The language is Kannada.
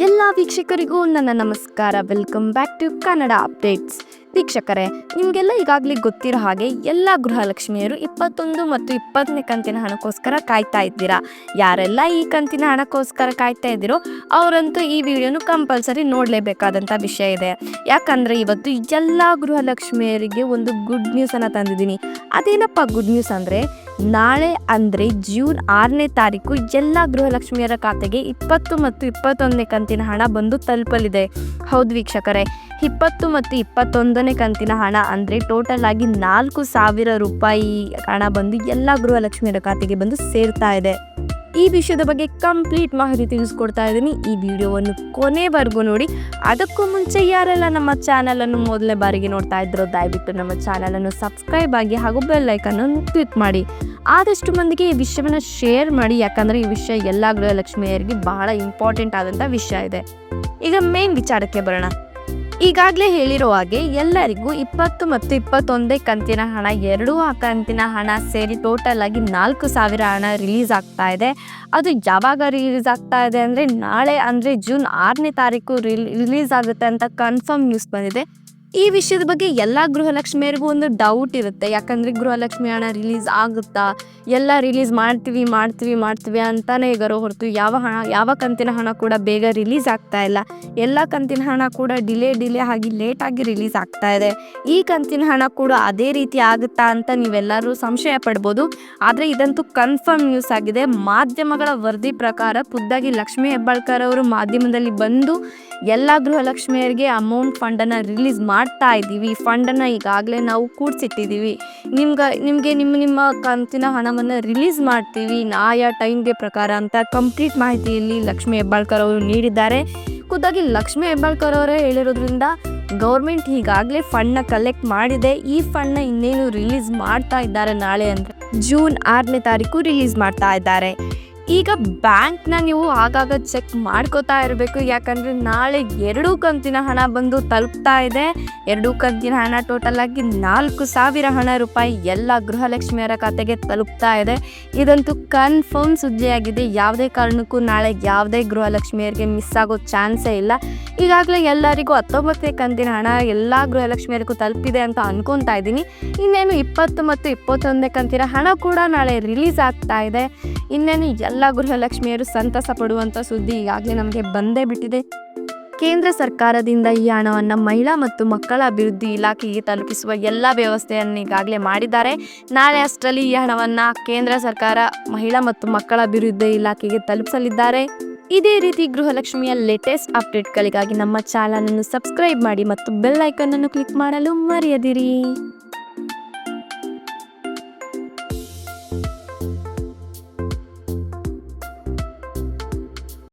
ಎಲ್ಲ ವೀಕ್ಷಕರಿಗೂ ನನ್ನ ನಮಸ್ಕಾರ. Welcome back to Kannada updates ವೀಕ್ಷಕರೇ, ನಿಮಗೆಲ್ಲ ಈಗಾಗಲೇ ಗೊತ್ತಿರೋ ಹಾಗೆ ಎಲ್ಲ ಗೃಹಲಕ್ಷ್ಮಿಯರು ಇಪ್ಪತ್ತೊಂದು ಮತ್ತು ಇಪ್ಪತ್ತನೇ ಕಂತಿನ ಹಣಕ್ಕೋಸ್ಕರ ಕಾಯ್ತಾ ಇದ್ದೀರಾ? ಯಾರೆಲ್ಲ ಈ ಕಂತಿನ ಹಣಕ್ಕೋಸ್ಕರ ಕಾಯ್ತಾ ಇದ್ದೀರೋ, ಅವರಂತೂ ಈ ವಿಡಿಯೋನು ಕಂಪಲ್ಸರಿ ನೋಡಲೇಬೇಕಾದಂಥ ವಿಷಯ ಇದೆ. ಯಾಕಂದರೆ ಇವತ್ತು ಎಲ್ಲ ಗೃಹಲಕ್ಷ್ಮಿಯರಿಗೆ ಒಂದು ಗುಡ್ ನ್ಯೂಸನ್ನು ತಂದಿದ್ದೀನಿ. ಅದೇನಪ್ಪ ಗುಡ್ ನ್ಯೂಸ್ ಅಂದರೆ, ನಾಳೆ ಅಂದರೆ ಜೂನ್ ಆರನೇ ತಾರೀಕು ಎಲ್ಲ ಗೃಹಲಕ್ಷ್ಮಿಯರ ಖಾತೆಗೆ ಇಪ್ಪತ್ತು ಮತ್ತು ಇಪ್ಪತ್ತೊಂದನೇ ಕಂತಿನ ಹಣ ಬಂದು ತಲುಪಲಿದೆ. ಹೌದು ವೀಕ್ಷಕರೇ ಇಪ್ಪತ್ತು ಮತ್ತು ಇಪ್ಪತ್ತೊಂದನೇ ಕಂತಿನ ಹಣ ಅಂದರೆ ಟೋಟಲ್ ಆಗಿ ನಾಲ್ಕು ಸಾವಿರ ರೂಪಾಯಿ ಹಣ ಬಂದು ಎಲ್ಲ ಗೃಹಲಕ್ಷ್ಮಿಯರ ಖಾತೆಗೆ ಬಂದು ಸೇರ್ತಾ ಇದೆ. ಈ ವಿಷಯದ ಬಗ್ಗೆ ಕಂಪ್ಲೀಟ್ ಮಾಹಿತಿ ತಿಳಿಸ್ಕೊಡ್ತಾ ಇದ್ದೀನಿ. ಈ ವಿಡಿಯೋವನ್ನು ಕೊನೆವರೆಗೂ ನೋಡಿ. ಅದಕ್ಕೂ ಮುಂಚೆ ಯಾರೆಲ್ಲ ನಮ್ಮ ಚಾನಲನ್ನು ಮೊದಲನೇ ಬಾರಿಗೆ ನೋಡ್ತಾ ಇದ್ರೋ, ದಯವಿಟ್ಟು ನಮ್ಮ ಚಾನಲನ್ನು ಸಬ್ಸ್ಕ್ರೈಬ್ ಆಗಿ ಹಾಗೂ ಬೆಲ್ ಐಕನ್ನು ಕ್ಲಿಕ್ ಮಾಡಿ. ಆದಷ್ಟು ಮಂದಿಗೆ ಈ ವಿಷಯವನ್ನು ಶೇರ್ ಮಾಡಿ. ಯಾಕಂದರೆ ಈ ವಿಷಯ ಎಲ್ಲ ಗೃಹಲಕ್ಷ್ಮಿಯರಿಗೆ ಬಹಳ ಇಂಪಾರ್ಟೆಂಟ್ ಆದಂಥ ವಿಷಯ ಇದೆ. ಈಗ ಮೇನ್ ವಿಚಾರಕ್ಕೆ ಬರೋಣ. ಈಗಾಗಲೇ ಹೇಳಿರೋ ಹಾಗೆ ಎಲ್ಲರಿಗೂ ಇಪ್ಪತ್ತು ಮತ್ತು ಇಪ್ಪತ್ತೊಂದೇ ಕಂತಿನ ಹಣ, ಎರಡೂ ಆ ಕಂತಿನ ಹಣ ಸೇರಿ ಟೋಟಲ್ ಆಗಿ ನಾಲ್ಕು ಸಾವಿರ ಹಣ ರಿಲೀಸ್ ಆಗ್ತಾ ಇದೆ. ಅದು ಯಾವಾಗ ರಿಲೀಸ್ ಆಗ್ತಾ ಇದೆ ಅಂದರೆ ನಾಳೆ ಅಂದರೆ ಜೂನ್ ಆರನೇ ತಾರೀಕು ರಿಲೀಸ್ ಆಗುತ್ತೆ ಅಂತ ಕನ್ಫರ್ಮ್ ನ್ಯೂಸ್ ಬಂದಿದೆ. ಈ ವಿಷಯದ ಬಗ್ಗೆ ಎಲ್ಲ ಗೃಹಲಕ್ಷ್ಮಿಯರಿಗೂ ಒಂದು ಡೌಟ್ ಇರುತ್ತೆ. ಯಾಕಂದರೆ ಗೃಹಲಕ್ಷ್ಮಿ ಹಣ ರಿಲೀಸ್ ಆಗುತ್ತಾ? ಎಲ್ಲ ರಿಲೀಸ್ ಮಾಡ್ತೀವಿ ಮಾಡ್ತೀವಿ ಮಾಡ್ತೀವಿ ಅಂತಾನೆ ಗರೋ ಹೊರತು ಯಾವ ಹಣ, ಯಾವ ಕಂತಿನ ಹಣ ಕೂಡ ಬೇಗ ರಿಲೀಸ್ ಆಗ್ತಾ ಇಲ್ಲ. ಎಲ್ಲ ಕಂತಿನ ಹಣ ಕೂಡ ಡಿಲೇ ಡಿಲೇ ಆಗಿ ಲೇಟಾಗಿ ರಿಲೀಸ್ ಆಗ್ತಾ ಇದೆ. ಈ ಕಂತಿನ ಹಣ ಕೂಡ ಅದೇ ರೀತಿ ಆಗುತ್ತಾ ಅಂತ ನೀವೆಲ್ಲರೂ ಸಂಶಯ ಪಡ್ಬೋದು. ಆದರೆ ಇದಂತೂ ಕನ್ಫರ್ಮ್ ನ್ಯೂಸ್ ಆಗಿದೆ. ಮಾಧ್ಯಮಗಳ ವರದಿ ಪ್ರಕಾರ ಖುದ್ದಾಗಿ ಲಕ್ಷ್ಮೀ ಹೆಬ್ಬಾಳ್ಕರ್ ಅವರು ಮಾಧ್ಯಮದಲ್ಲಿ ಬಂದು ಎಲ್ಲ ಗೃಹಲಕ್ಷ್ಮಿಯರಿಗೆ ಅಮೌಂಟ್ ಫಂಡನ್ನು ರಿಲೀಸ್ ಮಾಡ್ತಾ ಇದ್ದೀವಿ. ಫಂಡನ್ನು ಈಗಾಗಲೇ ನಾವು ಕೂಡಿಸಿಟ್ಟಿದ್ದೀವಿ. ನಿಮ್ಗೆ, ನಿಮಗೆ ನಿಮ್ಮ ನಿಮ್ಮ ಕಂತಿನ ಹಣವನ್ನು ರಿಲೀಸ್ ಮಾಡ್ತೀವಿ. ಆಯಾ ಟೈಮ್ಗೆ ಪ್ರಕಾರ ಅಂತ ಕಂಪ್ಲೀಟ್ ಮಾಹಿತಿಯಲ್ಲಿ ಲಕ್ಷ್ಮೀ ಹೆಬ್ಬಾಳ್ಕರ್ ಅವರು ನೀಡಿದ್ದಾರೆ. ಖುದ್ದಾಗಿ ಲಕ್ಷ್ಮೀ ಹೆಬ್ಬಾಳ್ಕರ್ ಅವರೇ ಹೇಳಿರೋದ್ರಿಂದ ಗೌರ್ಮೆಂಟ್ ಈಗಾಗಲೇ ಫಂಡ್ನ ಕಲೆಕ್ಟ್ ಮಾಡಿದೆ. ಈ ಫಂಡ್ನ ಇನ್ನೇನು ರಿಲೀಸ್ ಮಾಡ್ತಾ ಇದ್ದಾರೆ ನಾಳೆ ಅಂದರೆ ಜೂನ್ ಆರನೇ ತಾರೀಕು ರಿಲೀಸ್ ಮಾಡ್ತಾ ಇದ್ದಾರೆ. ಈಗ ಬ್ಯಾಂಕ್ನ ನೀವು ಆಗಾಗ ಚೆಕ್ ಮಾಡ್ಕೋತಾ ಇರಬೇಕು. ಯಾಕಂದರೆ ನಾಳೆ ಎರಡೂ ಕಂತಿನ ಹಣ ಬಂದು ತಲುಪ್ತಾ ಇದೆ. ಎರಡೂ ಕಂತಿನ ಹಣ ಟೋಟಲ್ ಆಗಿ ನಾಲ್ಕು ಸಾವಿರ ಹಣ ರೂಪಾಯಿ ಎಲ್ಲ ಗೃಹಲಕ್ಷ್ಮಿಯರ ಖಾತೆಗೆ ತಲುಪ್ತಾ ಇದೆ. ಇದಂತೂ ಕನ್ಫರ್ಮ್ ಸುದ್ದಿಯಾಗಿದೆ. ಯಾವುದೇ ಕಾರಣಕ್ಕೂ ನಾಳೆ ಯಾವುದೇ ಗೃಹಲಕ್ಷ್ಮಿಯರಿಗೆ ಮಿಸ್ ಆಗೋ ಚಾನ್ಸೇ ಇಲ್ಲ. ಈಗಾಗಲೇ ಎಲ್ಲರಿಗೂ ಹತ್ತೊಂಬತ್ತನೇ ಕಂತಿನ ಹಣ ಎಲ್ಲ ಗೃಹಲಕ್ಷ್ಮಿಯರಿಗೂ ತಲುಪಿದೆ ಅಂತ ಅನ್ಕೊತಾ ಇದ್ದೀನಿ. ಇನ್ನೇನು ಇಪ್ಪತ್ತು ಮತ್ತು ಇಪ್ಪತ್ತೊಂದನೇ ಕಂತಿನ ಹಣ ಕೂಡ ನಾಳೆ ರಿಲೀಸ್ ಆಗ್ತಾ ಇದೆ. ಇನ್ನೇನು ಎಲ್ಲ ಗೃಹಲಕ್ಷ್ಮಿಯರು ಸಂತಸ ಪಡುವಂಥ ಸುದ್ದಿ ಈಗಾಗಲೇ ನಮಗೆ ಬಂದೇ ಬಿಟ್ಟಿದೆ. ಕೇಂದ್ರ ಸರ್ಕಾರದಿಂದ ಈ ಹಣವನ್ನು ಮಹಿಳಾ ಮತ್ತು ಮಕ್ಕಳ ಅಭಿವೃದ್ಧಿ ಇಲಾಖೆಗೆ ತಲುಪಿಸುವ ಎಲ್ಲ ವ್ಯವಸ್ಥೆಯನ್ನು ಈಗಾಗಲೇ ಮಾಡಿದ್ದಾರೆ. ನಾಳೆ ಅಷ್ಟರಲ್ಲಿ ಈ ಹಣವನ್ನು ಕೇಂದ್ರ ಸರ್ಕಾರ ಮಹಿಳಾ ಮತ್ತು ಮಕ್ಕಳ ಅಭಿವೃದ್ಧಿ ಇಲಾಖೆಗೆ ತಲುಪಿಸಲಿದ್ದಾರೆ. ಇದೇ ರೀತಿ ಗೃಹಲಕ್ಷ್ಮಿಯ ಲೇಟೆಸ್ಟ್ ಅಪ್ಡೇಟ್ಗಳಿಗಾಗಿ ನಮ್ಮ ಚಾನಲನ್ನು ಸಬ್ಸ್ಕ್ರೈಬ್ ಮಾಡಿ ಮತ್ತು ಬೆಲ್ ಐಕನ್ ಅನ್ನು ಕ್ಲಿಕ್ ಮಾಡಲು ಮರೆಯದಿರಿ.